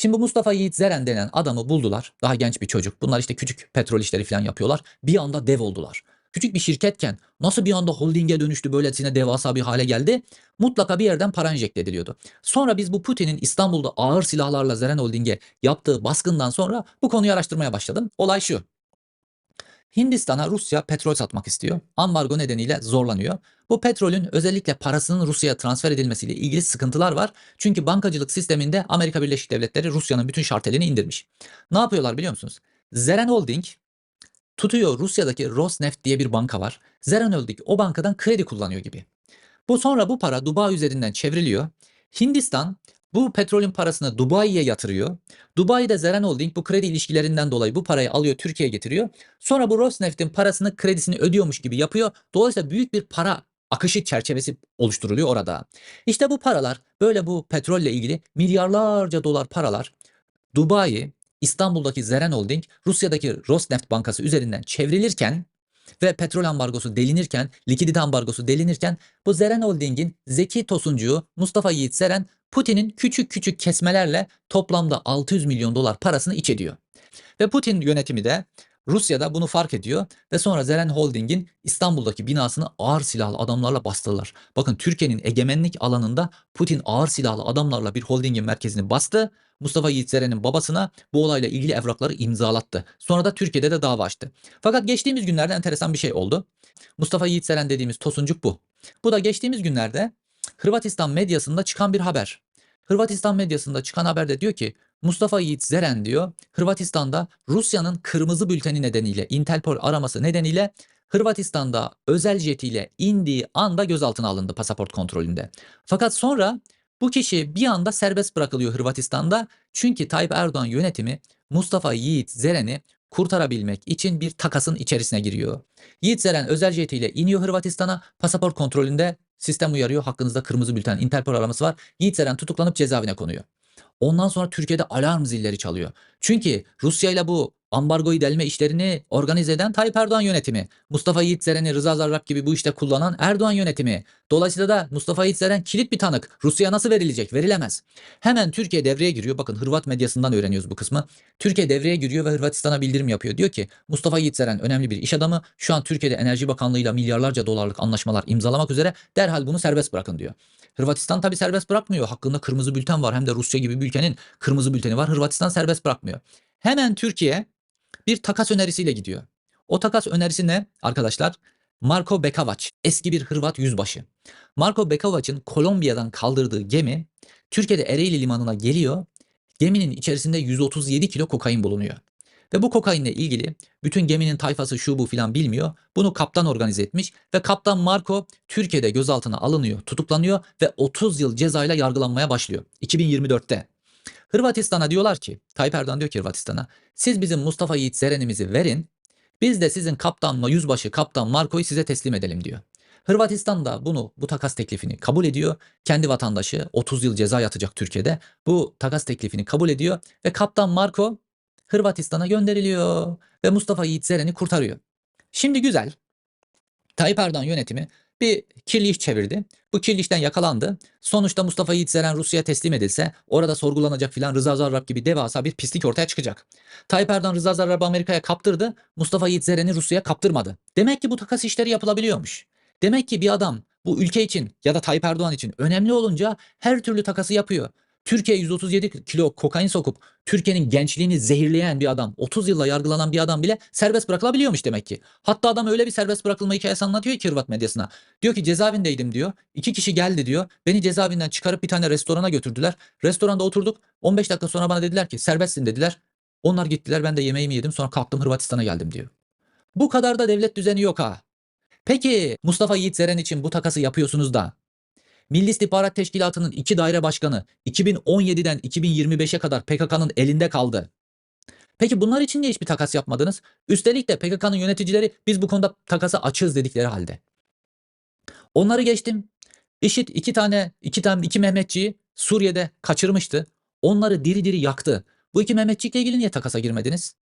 Şimdi bu Mustafa Yiğit Zeren denen adamı buldular. Daha genç bir çocuk. Bunlar işte küçük petrol işleri falan yapıyorlar. Bir anda dev oldular. Küçük bir şirketken nasıl bir anda holdinge dönüştü böylesine devasa bir hale geldi? Mutlaka bir yerden para enjekte ediliyordu. Sonra biz bu Putin'in İstanbul'da ağır silahlarla Zeren Holding'e yaptığı baskından sonra bu konuyu araştırmaya başladım. Olay şu. Hindistan'a Rusya petrol satmak istiyor. Ambargo nedeniyle zorlanıyor. Bu petrolün özellikle parasının Rusya'ya transfer edilmesiyle ilgili sıkıntılar var. Çünkü bankacılık sisteminde Amerika Birleşik Devletleri Rusya'nın bütün şartelini indirmiş. Ne yapıyorlar biliyor musunuz? Zeren Holding tutuyor Rusya'daki Rosneft diye bir banka var. Zeren Holding o bankadan kredi kullanıyor gibi. Bu sonra bu para Dubai üzerinden çevriliyor. Hindistan bu petrolün parasını Dubai'ye yatırıyor. Dubai'de Zeren Holding bu kredi ilişkilerinden dolayı bu parayı alıyor Türkiye'ye getiriyor. Sonra bu Rosneft'in parasını kredisini ödüyormuş gibi yapıyor. Dolayısıyla büyük bir para akışı çerçevesi oluşturuluyor orada. İşte bu paralar böyle bu petrolle ilgili milyarlarca dolar paralar Dubai, İstanbul'daki Zeren Holding, Rusya'daki Rosneft Bankası üzerinden çevrilirken ve petrol ambargosu delinirken, likidite ambargosu delinirken bu Zeren Holding'in Zeki Tosuncuğu Mustafa Yiğit Zeren Putin'in küçük küçük kesmelerle toplamda 600 milyon dolar parasını iç ediyor. Ve Putin yönetimi de Rusya'da bunu fark ediyor ve sonra Zeren Holding'in İstanbul'daki binasını ağır silahlı adamlarla bastırırlar. Bakın Türkiye'nin egemenlik alanında Putin ağır silahlı adamlarla bir holdingin merkezini bastı. Mustafa Yiğit Zeren'in babasına bu olayla ilgili evrakları imzalattı. Sonra da Türkiye'de de dava açtı. Fakat geçtiğimiz günlerde enteresan bir şey oldu. Mustafa Yiğit Zeren dediğimiz tosuncuk bu. Bu da geçtiğimiz günlerde Hırvatistan medyasında çıkan bir haber. Hırvatistan medyasında çıkan haberde diyor ki Mustafa Yiğit Zeren diyor Hırvatistan'da Rusya'nın kırmızı bülteni nedeniyle Interpol araması nedeniyle Hırvatistan'da özel jetiyle indiği anda gözaltına alındı pasaport kontrolünde. Fakat sonra bu kişi bir anda serbest bırakılıyor Hırvatistan'da. Çünkü Tayyip Erdoğan yönetimi Mustafa Yiğit Zeren'i kurtarabilmek için bir takasın içerisine giriyor. Yiğit Zeren özel jetiyle iniyor Hırvatistan'a. Pasaport kontrolünde sistem uyarıyor. Hakkınızda kırmızı bülten Interpol araması var. Yiğit Zeren tutuklanıp cezaevine konuyor. Ondan sonra Türkiye'de alarm zilleri çalıyor. Çünkü Rusya ile bu ambargoyu delme işlerini organize eden Tayyip Erdoğan yönetimi. Mustafa Yiğit Zeren'i Rıza Zarrab gibi bu işte kullanan Erdoğan yönetimi. Dolayısıyla da Mustafa Yiğit Zeren kilit bir tanık. Rusya'ya nasıl verilecek? Verilemez. Hemen Türkiye devreye giriyor. Bakın Hırvat medyasından öğreniyoruz bu kısmı. Türkiye devreye giriyor ve Hırvatistan'a bildirim yapıyor. Diyor ki Mustafa Yiğit Zeren önemli bir iş adamı. Şu an Türkiye'de Enerji Bakanlığı'yla milyarlarca dolarlık anlaşmalar imzalamak üzere. Derhal bunu serbest bırakın diyor. Hırvatistan tabi serbest bırakmıyor. Hakkında kırmızı bülten var. Hem de Rusya gibi bir ülkenin kırmızı bülteni var. Hırvatistan serbest bırakmıyor. Hemen Türkiye bir takas önerisiyle gidiyor. O takas önerisi ne arkadaşlar? Marko Bekavac, eski bir Hırvat yüzbaşı. Marko Bekavac'ın Kolombiya'dan kaldırdığı gemi Türkiye'de Ereğli limanına geliyor. Geminin içerisinde 137 kilo kokain bulunuyor. Ve bu kokainle ilgili bütün geminin tayfası şu bu filan bilmiyor. Bunu kaptan organize etmiş ve kaptan Marco Türkiye'de gözaltına alınıyor, tutuklanıyor ve 30 yıl cezayla yargılanmaya başlıyor 2024'te. Hırvatistan'a diyorlar ki, Tayyip Erdoğan diyor ki Hırvatistan'a, siz bizim Mustafa Yiğit Zeren'imizi verin, biz de sizin kaptanla yüzbaşı kaptan Marco'yu size teslim edelim diyor. Hırvatistan da bunu bu takas teklifini kabul ediyor. Kendi vatandaşı 30 yıl ceza yatacak Türkiye'de. Bu takas teklifini kabul ediyor ve kaptan Marco Hırvatistan'a gönderiliyor ve Mustafa Yiğit Zeren'i kurtarıyor. Şimdi güzel. Tayyip Erdoğan yönetimi bir kirli iş çevirdi. Bu kirli işten yakalandı. Sonuçta Mustafa Yiğit Zeren Rusya'ya teslim edilse orada sorgulanacak filan Rıza Zarrab gibi devasa bir pislik ortaya çıkacak. Tayyip Erdoğan Rıza Zarrab'ı Amerika'ya kaptırdı. Mustafa Yiğit Zeren'i Rusya'ya kaptırmadı. Demek ki bu takas işleri yapılabiliyormuş. Demek ki bir adam bu ülke için ya da Tayyip Erdoğan için önemli olunca her türlü takası yapıyor. Türkiye 137 kilo kokain sokup Türkiye'nin gençliğini zehirleyen bir adam, 30 yılla yargılanan bir adam bile serbest bırakılabiliyormuş demek ki. Hatta adam öyle bir serbest bırakılma hikayesi anlatıyor ki Hırvat medyasına. Diyor ki cezaevindeydim diyor. İki kişi geldi diyor. Beni cezaevinden çıkarıp bir tane restorana götürdüler. Restoranda oturduk. 15 dakika sonra bana dediler ki serbestsin dediler. Onlar gittiler ben de yemeğimi yedim sonra kalktım Hırvatistan'a geldim diyor. Bu kadar da devlet düzeni yok ha. Peki Mustafa Yiğit Zeren için bu takası yapıyorsunuz da Milli İstihbarat Teşkilatı'nın iki daire başkanı 2017'den 2025'e kadar PKK'nın elinde kaldı. Peki bunlar için niye hiçbir takas yapmadınız? Üstelik de PKK'nın yöneticileri biz bu konuda takası açığız dedikleri halde. Onları geçtim. IŞİD iki tane, iki tane, iki Mehmetçiyi Suriye'de kaçırmıştı. Onları diri diri yaktı. Bu iki Mehmetçikle ilgili niye takasa girmediniz?